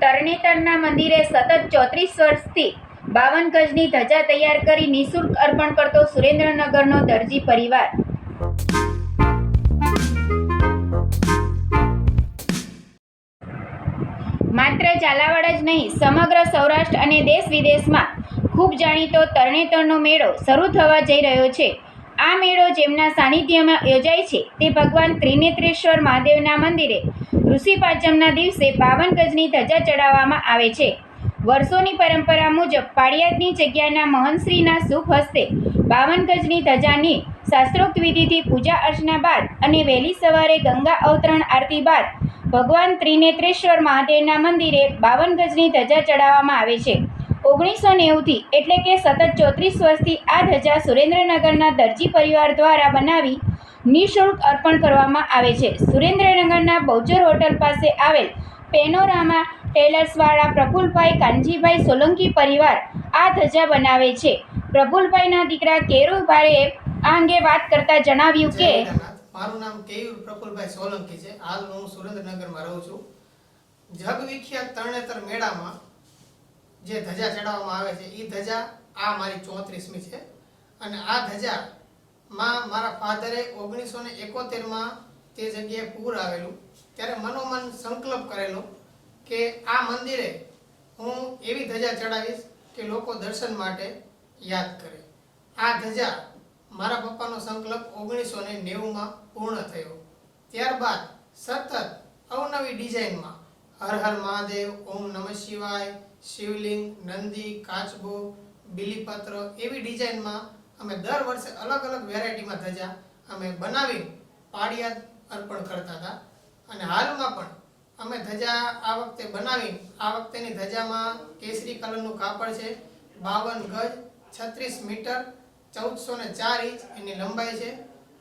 તરણેતરના મંદિરે સતત ચોત્રીસ વર્ષથી બાવન ગજની ધજા તૈયાર કરી નિઃશુલ્ક અર્પણ કરતો સુરેન્દ્રનગરનો દરજી પરિવાર. માત્ર ઝાલાવાડ જ નહીં, સમગ્ર સૌરાષ્ટ્ર અને દેશ વિદેશમાં ખૂબ જાણીતો તરણેતરનો મેળો શરૂ થવા જઈ રહ્યો છે. આ મેળો જેમના સાનિધ્યમાં યોજાય છે તે ભગવાન ત્રિનેત્રેશ્વર મહાદેવના મંદિરે ઋષિ પાંચમના દિવસે બાવન ગજની ધજા ચડાવવામાં આવે છે. વર્ષોની પરંપરા મુજબ પાળિયાદની જગ્યાના મહંતશ્રીના શુભ હસ્તે બાવન ગજની ધજાની શાસ્ત્રોક્ત વિધિથી પૂજા અર્ચના બાદ અને વહેલી સવારે ગંગા અવતરણ આરતી બાદ ભગવાન ત્રિનેત્રેશ્વર મહાદેવના મંદિરે બાવન ગજની ધજા ચડાવવામાં આવે છે. ઓગણીસો નેવુંથી એટલે કે સતત ચોત્રીસ વર્ષથી આ ધજા સુરેન્દ્રનગરના દરજી પરિવાર દ્વારા બનાવી નિઃશુલ્ક અર્પણ કરવામાં આવે છે. સુરેન્દ્રનગરના બહુચર હોટલ પાસે આવેલ પેનોરામા ટેલર્સવાળા પ્રફુલભાઈ કાનજીભાઈ સોલંકી પરિવાર આ ધજા બનાવે છે. પ્રફુલભાઈના દીકરા કેરુભાઈએ આ અંગે વાત કરતા જણાવ્યું કે મારું નામ કેયુર પ્રફુલભાઈ સોલંકી છે. હાલ હું સુરેન્દ્રનગરમાં રહું છું. જગવિખ્યાત તરણેતર મેળામાં જે ધજા ચડાવવામાં આવે છે એ ધજા આ મારી ચોત્રીસમી છે. અને આ ધજા માં મારા ફાધરે ઓગણીસો ને એકોતેરમાં તે જગ્યાએ પૂર આવેલું. ત્યારે મનોમન સંકલ્પ કરેલો કે આ મંદિરે હું એવી ધજા ચડાવીશ કે લોકો દર્શન માટે યાદ કરે. આ ધજા મારા પપ્પાનો સંકલ્પ ઓગણીસો ને નેવુંમાં પૂર્ણ થયો. ત્યારબાદ સતત અવનવી ડિઝાઇનમાં હર હર મહાદેવ, ઓમ નમઃ શિવાય, શિવલિંગ, નંદી, કાચબો, બિલીપત્ર એવી ડિઝાઇનમાં અમે દર વર્ષે અલગ અલગ વેરાયટીમાં ધજા અમે બનાવી પાડિયાદ અર્પણ કરતા હતા. અને હાલમાં પણ અમે ધજા આ વખતે બનાવી, આ વખતેની ધજામાં કેસરી કલરનું કાપડ છે, બાવન ગજ, છત્રીસ મીટર, ચૌદસો ને ચાર ઇંચ એની લંબાઈ છે.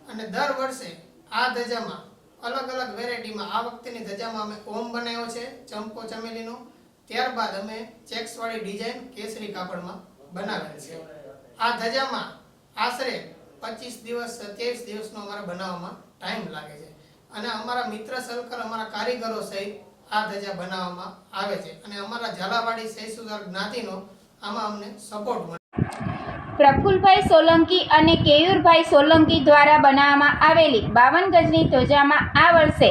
અને દર વર્ષે આ ધજામાં અલગ અલગ વેરાયટીમાં આ વખતેની ધજામાં અમે ઓમ બનાવ્યો છે, ચંપો ચમેલીનો. ત્યારબાદ અમે ચેક્સવાળી ડિઝાઇન કેસરી કાપડમાં બનાવેલ છે. આ ધજામાં આશરે પચીસ દિવસ, સત્યાવીસ દિવસનો અમારે બનાવવામાં ટાઈમ લાગે છે. અને અમારા મિત્ર સર્કલ અમારા કારીગરો સહિત આ ધજા બનાવવામાં આવે છે. અને અમારા ઝાલાવાડી સહીસુદાર જ્ઞાતિનો આમાં અમને સપોર્ટ મળે પ્રફુલભાઈ સોલંકી અને કેયુરભાઈ સોલંકી દ્વારા બનાવવામાં આવેલી બાવન ગજની ધ્વજામાં આ વર્ષે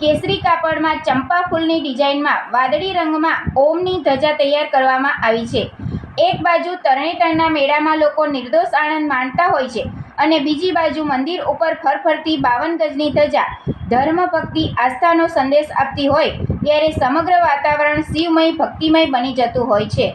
કેસરી કાપડમાં ચંપા ફૂલની ડિઝાઇનમાં વાદળી રંગમાં ઓમની ધજા તૈયાર કરવામાં આવી છે. એક બાજુ તરણેતરના મેળામાં લોકો નિર્દોષ આનંદ માણતા હોય છે અને બીજી બાજુ મંદિર ઉપર ફરફરતી બાવન ગજની ધજા ધર્મ ભક્તિ આસ્થાનો સંદેશ આપતી હોય, ત્યારે સમગ્ર વાતાવરણ શિવમય ભક્તિમય બની જતું હોય છે.